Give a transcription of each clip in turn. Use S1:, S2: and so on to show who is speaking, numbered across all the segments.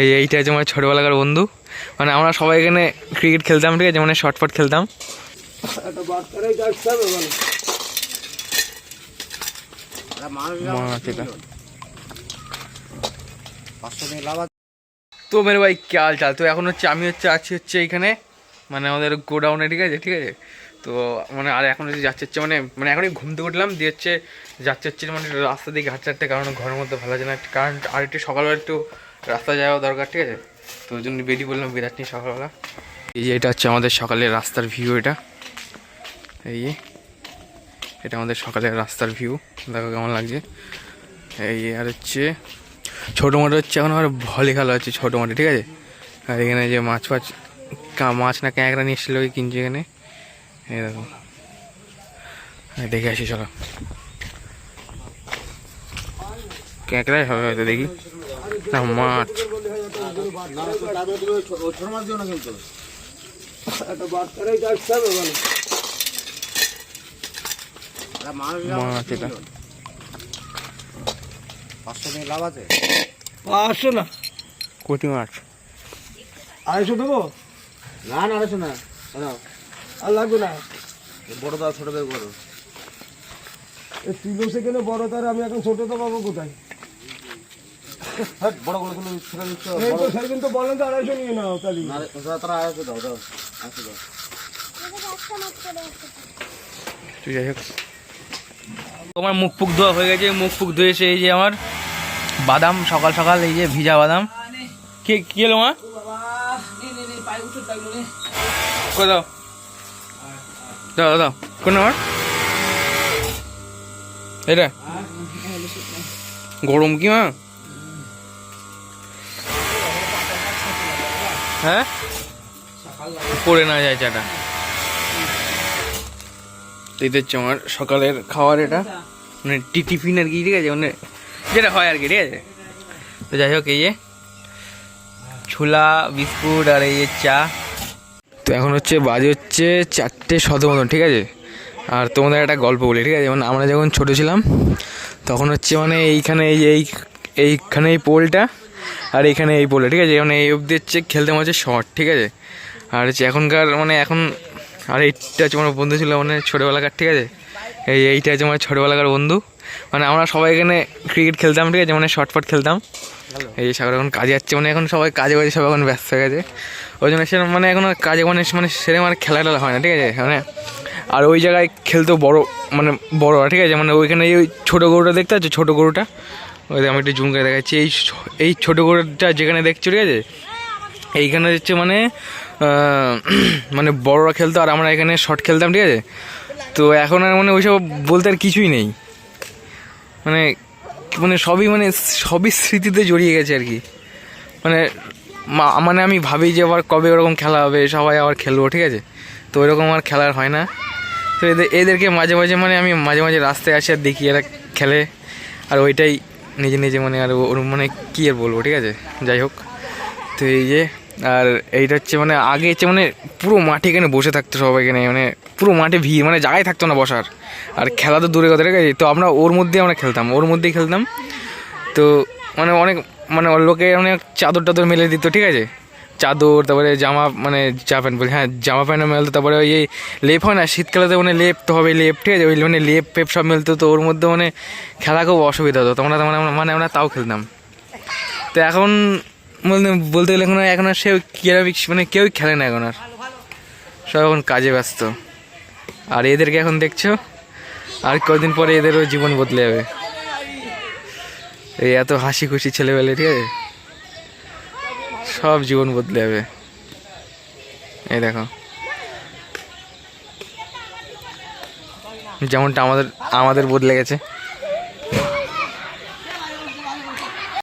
S1: এই এইটা হচ্ছে আমার ছোটোবেলাকার বন্ধু। মানে আমরা সবাই এখানে ক্রিকেট খেলতাম, ঠিক আছে? মানে শর্ট ফট খেলতাম। তো মেরে ভাই, কে হাল চাল? তো এখন হচ্ছে আমি হচ্ছে আছি হচ্ছে এইখানে মানে আমাদের গোডাউনে, ঠিক আছে? ঠিক আছে? তো মানে আর এখন হচ্ছে যাচ্ছে হচ্ছে মানে মানে এখনই ঘুম থেকে উঠলাম, দিয়ে হচ্ছে যাচ্ছে হচ্ছে মানে রাস্তা দিয়ে ঘাট চারটে কারণ ঘরের মধ্যে ভালো লাগে না। কারণ আর একটু সকালবেলা একটু রাস্তা যাওয়া দরকার, ঠিক আছে? তো ওই জন্য বেরিয়ে বললাম বিরাট নিয়ে সকালবেলা। এই যে এটা হচ্ছে আমাদের সকালের রাস্তার ভিউ এটা। এই যে, এটা আমাদের সকালের রাস্তার ভিউ দেখো কেমন লাগছে। এই আর হচ্ছে ছোটো মোটো হচ্ছে এখন আমার ভলি খেলা হচ্ছে ছোটো মোটো ঠিক আছে? আর এখানে যে মাছ ফাছ মাছ না ক্যাঁকড়া নিয়ে এসেছিল কিনছে এখানে। এই দেখো। দেখে আসি, চলো। ক্যাঁকড়াই হবে হয়তো দেখি। না মাছ। মাছ এটা।
S2: পাঁচশো না।
S1: কটি মাছ।
S2: আড়াইশো দেবো?
S3: না না আড়াইশো না।
S2: আর লাগবে না।
S3: বড় ছোট বের করো
S2: এই তিনশো সেকেন্ডে বড় তার? আমি এখন ছোট তো পাবো কোথায়?
S3: বড় করে তুমি দিচ্ছ
S2: এই তো সেদিন তো বলেন তো আড়াইশো নিয়ে নাও তাহলে।
S3: তারা আড়াইশো দাও দাও আড়াইশো দাও।
S1: তুই যাই হোক তোমার মুখ ফুক ধোয়া হয়ে গেছে মুখ ফুক ধুয়ে এসে এই যে আমার বাদাম সকাল সকাল এই যে ভিজা বাদাম। কে কি এলো মা? কই দাও। দাও দাও, দাও। কোন আমার এটা? গরম কি মা? হ্যাঁ? পড়ে না যায় চাটা। তো হচ্ছে আমার সকালের খাবার এটা। মানে টি টিফিন আর কি ঠিক আছে? মানে যেটা হয় আর কি ঠিক আছে? তো যাই হোক এই যে ছোলা বিস্কুট আর এই যে চা। তো এখন হচ্ছে বাজে হচ্ছে চারটে শত মতন ঠিক আছে? আর তোমাদের একটা গল্প বলি ঠিক আছে? মানে আমরা যখন ছোটো ছিলাম তখন হচ্ছে মানে এইখানে এই এই এইখানে এই পোলটা আর এখানে এই বলে, ঠিক আছে? মানে এই অবধি হচ্ছে খেলতে হচ্ছে শর্ট, ঠিক আছে? আর হচ্ছে এখনকার মানে এখন, আর এইটা হচ্ছে আমার বন্ধু ছিল মানে ছোটোবেলাকার, ঠিক আছে? এই এইটা হচ্ছে আমার ছোটোবেলাকার বন্ধু। মানে আমরা সবাই এখানে ক্রিকেট খেলতাম, ঠিক আছে? মানে শর্ট ফট খেলতাম। এই সাগর এখন কাজে যাচ্ছে মানে এখন সবাই কাজে বাজে, সবাই এখন ব্যস্ত হয়ে গেছে। ওই জন্য সেরকম মানে এখন কাজে মানে মানে সেরকম আর খেলা টেলা হয় না, ঠিক আছে? মানে আর ওই জায়গায় খেলতেও বড় মানে বড় ঠিক আছে? মানে ওইখানে ওই ছোটো গরুটা দেখতে পাচ্ছ? ছোটো গরুটা। ওই আমি একটু জুম করে দেখাচ্ছি। এই এই ছোটো গরুটা যেখানে দেখছ, ঠিক আছে? এইখানে হচ্ছে মানে মানে বড়রা খেলতো আর আমরা এখানে শর্ট খেলতাম, ঠিক আছে? তো এখন আর মানে ওইসব বলতে আর কিছুই নেই। মানে মানে সবই মানে সবই স্মৃতিতে জড়িয়ে গেছে আর কি। মানে মানে আমি ভাবি যে আবার কবে ওরকম খেলা হবে, সবাই আবার খেলব, ঠিক আছে? তো ওইরকম আর খেলার হয় না। তো এদের, এদেরকে মাঝে মাঝে মানে আমি মাঝে মাঝে রাস্তায় আসি আর দেখি এরা খেলে। আর ওইটাই নিজে নিজে মানে আর ওর মানে কী আর বলব, ঠিক আছে? যাই হোক। তো এই যে, আর এইটা হচ্ছে মানে আগে হচ্ছে মানে পুরো মাঠে এখানে বসে থাকতো সবাই এখানে মানে পুরো মাঠে ভিড় মানে জায়গায় থাকতো না বসার। আর খেলা তো দূরে কথা, ঠিক আছে? তো আমরা ওর মধ্যেই আমরা খেলতাম, ওর মধ্যেই খেলতাম। তো মানে অনেক মানে লোকে অনেক চাদর টাদর মেলে দিত, ঠিক আছে? চাদর, তারপরে জামা মানে জামা প্যান্ট বলি হ্যাঁ জামা প্যান্টও মেলতো, তারপরে ওই লেপ হয় না শীতকালে তো মানে লেপ তো হবে লেপ, ঠিক আছে? ওই মানে লেপ পেপ সব মেলতো, তো ওর মধ্যে মানে খেলা খুব অসুবিধা হতো তোমরা মানে মানে আমরা তাও খেলতাম। তো এখন বলতে বলতে গেলে এখন এখন আর সে কেরাবিক মানে কেউই খেলে না এখন আর। সব এখন কাজে ব্যস্ত। আর এদেরকে এখন দেখছ? আর কদিন পরে এদেরও জীবন বদলে যাবে। এই এত হাসি খুশি ছেলেবেলে, ঠিক আছে? সব জীবন বদলে যাবে। এই দেখো। যেমনটা আমাদের আমাদের বদলে গেছে।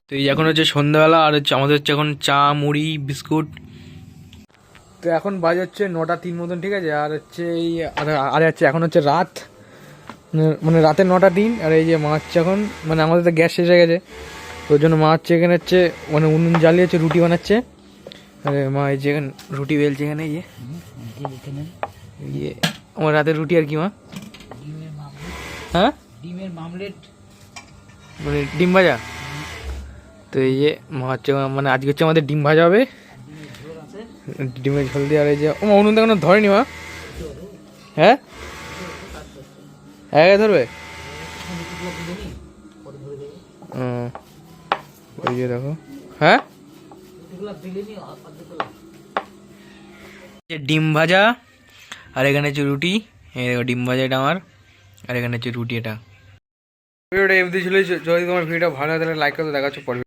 S1: তো এই এখন হচ্ছে সন্ধ্যাবেলা, আর হচ্ছে আমাদের হচ্ছে এখন চা, মুড়ি, বিস্কুট। তো এখন বাজে হচ্ছে নটা তিন মতন, ঠিক আছে? আর হচ্ছে এই, আর হচ্ছে এখন হচ্ছে রাত। মানে- মানে রাতের নটা তিন, আর এই যে মাছ এখন মানে আমাদের তো গ্যাস শেষ হয়ে গেছে। ওই জন্য মা হচ্ছে এখানে হচ্ছে মানে উনুন জ্বালিয়ে হচ্ছে রুটি বানাচ্ছে। আরে মা, এই যে রুটি বেলছে এখানে, এই যে। ইয়ে আমার রাতের রুটি আর কি, মা? হ্যাঁ?
S4: ডিমের
S1: মানে ডিম ভাজা? তো এই যে, মা হচ্ছে মানে আজকে হচ্ছে আমাদের ডিম ভাজা হবে। ডিমের ঝোল দিয়ে আর এই যে, ও মা, উনুন তো ধরেনি, মা। হ্যাঁ? হ্যাঁ ধরবে? হুম। ওই যে দেখো। হ্যাঁ? ডিম ভাজা আর এখানে হচ্ছে রুটি। দেখো ডিম ভাজা এটা আমার আর এখানে হচ্ছে রুটি এটা। ভিডিওটা এমনি ছিল যদি তোমার ভিডিওটা ভালো হয় তাহলে লাইক করতে দেখাচ্ছ পরে